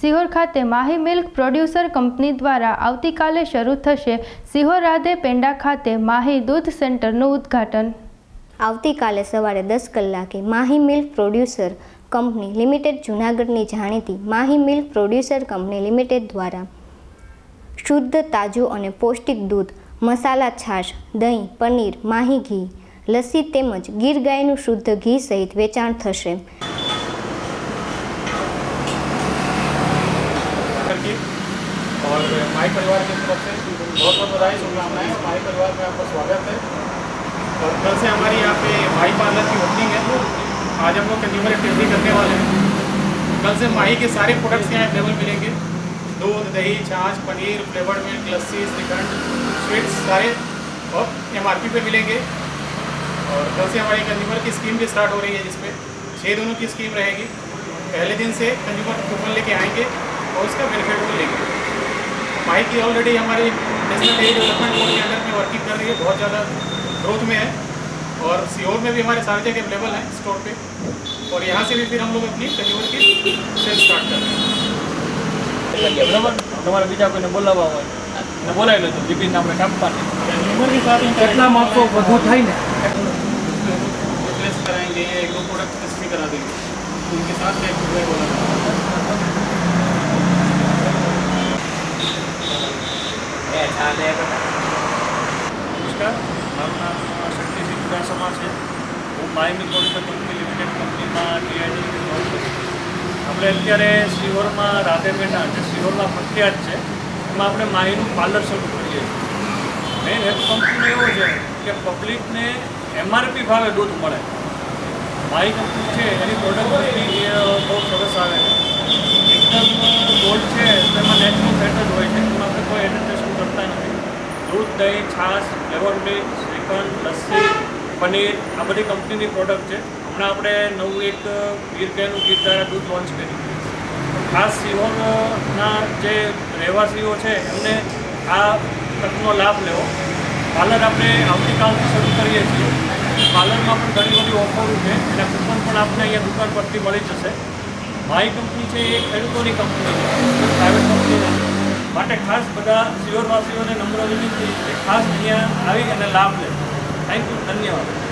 સિહોર ખાતે Mahi milk producer company દ્વારા આવતીકાલે શરૂ થશે સિહોર રાધે પેંડા ખાતે માહી દૂધ સેન્ટરનું ઉદ્ઘાટન. આવતીકાલે સવારે દસ કલાકે Mahi milk producer company limited જૂનાગઢની જાણીતી Mahi milk producer company limited દ્વારા શુદ્ધ તાજું અને પૌષ્ટિક દૂધ, મસાલા છાશ, દહીં, પનીર, માહી ઘી, લસ્સી તેમજ ગીર ગાયનું શુદ્ધ ઘી સહિત વેચાણ થશે. और माई परिवार की तरफ़ से बहुत बहुत बधाई, शुभकामनाएँ। माई परिवार में आपका स्वागत है। और कल से हमारी यहाँ पे माई पार्लर की ओपनिंग है। आज हम लोग कंज्यूमर एक्टिविटी करने वाले हैं। कल से माही के सारे प्रोडक्ट्स यहाँ अवेलेबल मिलेंगे। दूध, दही, छाछ, paneer flavoured milk lassi shrikhand sweets सारे और एमआरपी पे मिलेंगे। और कल से हमारी कंज्यूमर की स्कीम भी स्टार्ट हो रही है जिसमें छः दोनों की स्कीम रहेगी। पहले दिन से कंज्यूमर कूपन लेके आएँगे और उसका बेनिफिट भी लेंगे। माई की ऑलरेडी हमारी नेशनल एज डेवलपमेंट बोर्ड के अंडर में वर्किंग कर रही है बहुत ज़्यादा ग्रोथ में है और सीओर में भी हमारे सारे जगह अवेलेबल हैं स्टोर पे और यहाँ से भी फिर हम लोग अपनी कंज्यूमर की सेल स्टार्ट कर रहे हैं કરીએ બરાબર તમારે બીજા કોઈને બોલાવવા હોય ને બોલાવી લેજો બિપિન આપણે કાપવાની कंज्यूमर के साथ કેટલા માણસો બધું થાય ને रिप्लेस कराएंगे एक दो प्रोडक्ट स्पेसिफिक करा देंगे उनके साथ मैं एक रुपये बोला નમસ્કાર. મારું નામ શક્તિસિંહ ચુડાસમા છે. હું માયમી પ્રોડ્યુસર કંપની લિમિટેડ કંપનીમાં ટીઆઈડી કરું છું. આપણે અત્યારે સિહોરમાં રાધેપેટા જે સિહોરમાં પ્રખ્યાત છે. એમાં આપણે માહીનું પાર્લર શરૂ કરીએ છીએ. મેઇન હેલ્થ એવો છે કે પબ્લિકને એમઆરપી ભાવે દૂધ મળે. માહી કંપની છે, એની પ્રોડક્ટ બહુ સરસ આવે છે. એકદમ ગોલ્ડ છે તેમાં નેચરલ ફેટ જ હોય છે એમાં આપણે કોઈ એડલ્ટ્રેશન કરતા નથી દૂધ દહીં છાશ મિલ્ક, શ્રીખંડ, લસ્સી, પનીર, આ બધી કંપનીની પ્રોડક્ટ છે. હમણાં આપણે નવું એક ગીર ગાયનું ગીર દ્વારા દૂધ લોન્ચ કર્યું. ખાસ સિહોરના જે રહેવાસીઓ છે, એમને આ તકનો લાભ લેવો. પાર્લર આપણે આવતીકાલથી શરૂ કરીએ છીએ. પાર્લરમાં પણ ઘણી બધી ઓફરો છે. એના કૂપન પણ આપણે અહીંયા દુકાન પરથી મળી જશે. મારી કંપની છે એ ખેડૂતોની કંપની છે. પ્રાઇવેટ કંપની નથી માટે ખાસ બધા સિયોરવાસીઓને નમ્ર વિનંતી કે ખાસ અહીંયા આવી અને લાભ લે. થેન્ક યુ ધન્યવાદ.